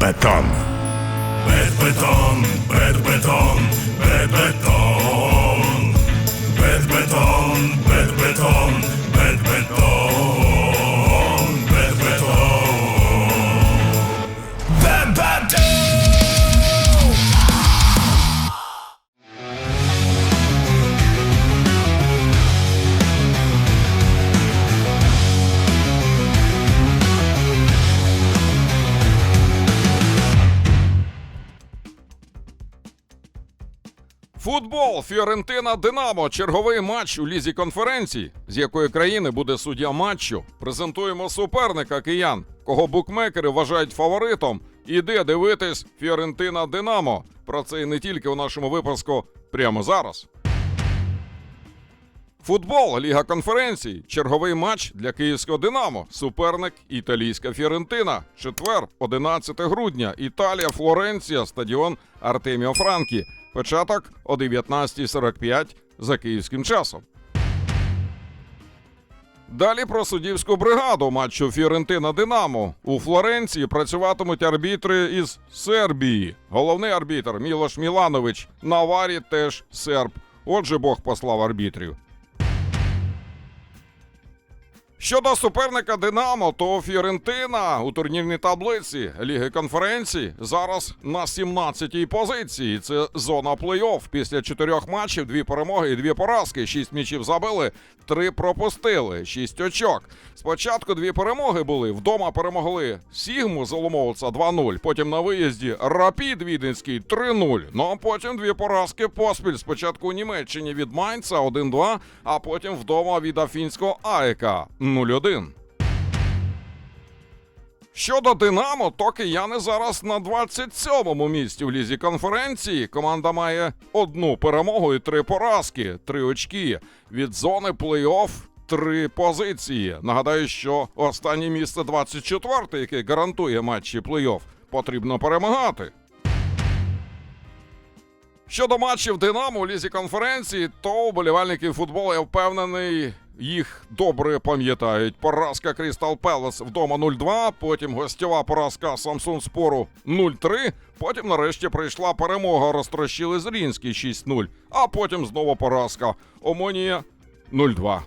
Berbeton. Berbeton, berbeton, berbeton. Футбол Фіорентина Динамо. Черговий матч у лізі конференції. З якої країни буде суддя матчу? Презентуємо суперника киян, кого букмекери вважають фаворитом. Іде дивитись Фіорентина Динамо. Про це і не тільки у нашому випуску прямо зараз. Футбол, Ліга конференцій, черговий матч для київського Динамо. Суперник італійська Фіорентина. Четвер, 11 грудня. Італія, Флоренція, стадіон Артеміо Франкі. Початок о 19.45 за київським часом. Далі про суддівську бригаду матчу Фіорентина Динамо. У Флоренції працюватимуть арбітри із Сербії. Головний арбітр Мілош Міланович. На варі теж серб. Отже, Бог послав арбітрів. Щодо суперника Динамо, то Фіорентина у турнірній таблиці Ліги конференцій зараз на 17-й позиції. Це зона плей-офф. Після чотирьох матчів, дві перемоги і дві поразки. Шість м'ячів забили, три пропустили, шість очок. Спочатку дві перемоги були. Вдома перемогли Сігму Золомовця 2-0. Потім на виїзді Рапід Віденський 3-0. Ну а потім дві поразки поспіль. Спочатку у Німеччині від Майнца 1-2, а потім вдома від Афінського Аека 0-1. Щодо Динамо, то кияни зараз на 27-му місці в лізі конференції. Команда має одну перемогу і три поразки, три очки. Від зони плей-офф три позиції. Нагадаю, що останнє місце 24, яке гарантує матчі плей-офф, потрібно перемагати. Щодо матчів Динамо у лізі конференції, то вболівальники футболу, я впевнений, їх добре пам'ятають. Поразка Крістал Пелес вдома 0-2, потім гостьова поразка Самсун Спору 0-3. Потім нарешті прийшла перемога. Розтрощили Зрінський 6-0, а потім знову поразка. Омонія 0-2.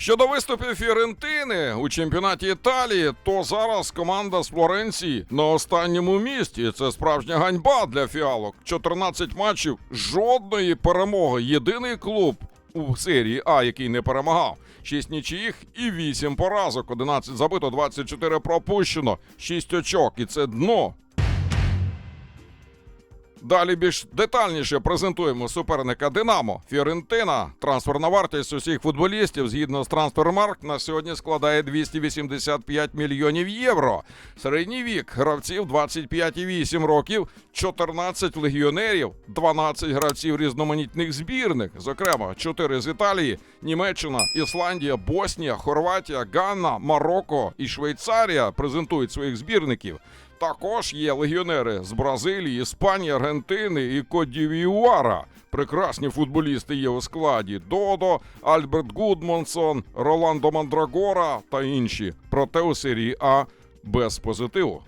Щодо виступів Фіорентини у чемпіонаті Італії, то зараз команда з Флоренції на останньому місці. Це справжня ганьба для фіалок. 14 матчів, жодної перемоги. Єдиний клуб у серії А, який не перемагав. 6 нічиїх і 8 поразок. 11 забито, 24 пропущено, 6 очок. І це дно. Далі більш детальніше презентуємо суперника Динамо. Фіорентина. Трансферна вартість усіх футболістів згідно з трансфермарк на сьогодні складає 285 мільйонів євро. Середній вік гравців 25,8 років, 14 легіонерів, 12 гравців різноманітних збірних, зокрема 4 з Італії, Німеччина, Ісландія, Боснія, Хорватія, Ганна, Марокко і Швейцарія презентують своїх збірників. Також є легіонери з Бразилії, Іспанії, Аргентини і Кодівіуара. Прекрасні футболісти є у складі: Додо, Альберт Гудмонсон, Роландо Мандрагора та інші. Проте у серії А без позитиву.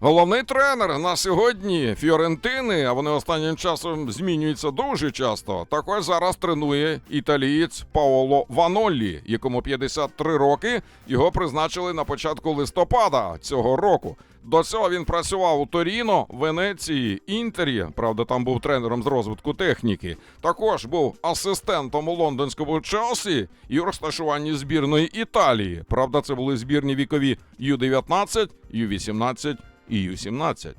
Головний тренер на сьогодні Фіорентини, а вони останнім часом змінюються дуже часто. Також зараз тренує італієць Паоло Ваноллі, якому 53 роки. Його призначили на початку листопада цього року. До цього він працював у Торіно, Венеції, Інтері. Правда, там був тренером з розвитку техніки. Також був асистентом у лондонському Челсі і у розташуванні збірної Італії. Правда, це були збірні вікові Ю-19, Ю-18 і Ю-17.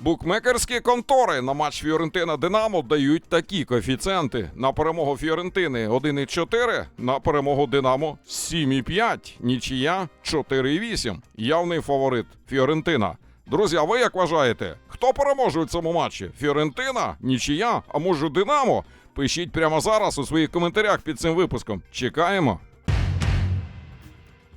Букмекерські контори на матч Фіорентина Динамо дають такі коефіцієнти. На перемогу Фіорентини 1,4, на перемогу Динамо 7,5, нічия 4,8. Явний фаворит Фіорентина. Друзі, а ви як вважаєте, хто переможе у цьому матчі? Фіорентина, нічия, а може Динамо? Пишіть прямо зараз у своїх коментарях під цим випуском. Чекаємо.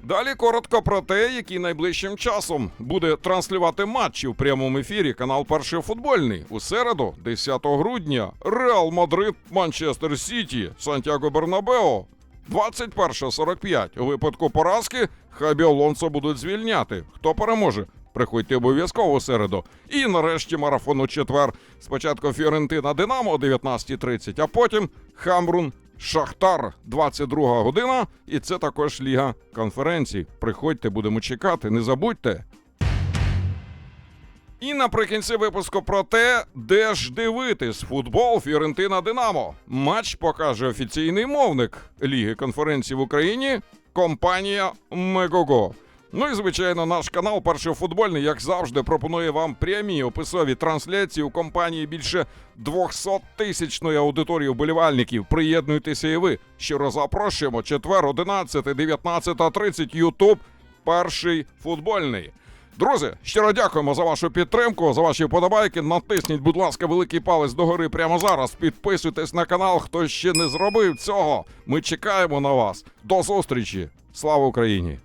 Далі коротко про те, який найближчим часом буде транслювати матчі в прямому ефірі канал Перший футбольний у середу, 10 грудня. Реал Мадрид, Манчестер Сіті, Сантьяго Бернабео. 21.45. У випадку поразки Хабі Алонсо будуть звільняти. Хто переможе? Приходьте обов'язково середу. І нарешті марафон у четвер. Спочатку Фіорентина Динамо о 19.30, а потім Хамрун Шахтар 22 година. І це також Ліга конференцій. Приходьте, будемо чекати, не забудьте. І наприкінці випуску про те, де ж дивитись футбол Фіорентина Динамо. Матч покаже офіційний мовник Ліги конференцій в Україні компанія Мегого. Ну і звичайно, наш канал Перший футбольний, як завжди, пропонує вам прямі описові трансляції у компанії більше 200 тисячної аудиторії вболівальників. Приєднуйтеся і ви. Щиро запрошуємо. Четвер, 11, 19.30, Ютуб. Перший футбольний. Друзі, щиро дякуємо за вашу підтримку, за ваші вподобайки. Натисніть, будь ласка, великий палець догори прямо зараз. Підписуйтесь на канал, хто ще не зробив цього. Ми чекаємо на вас. До зустрічі! Слава Україні!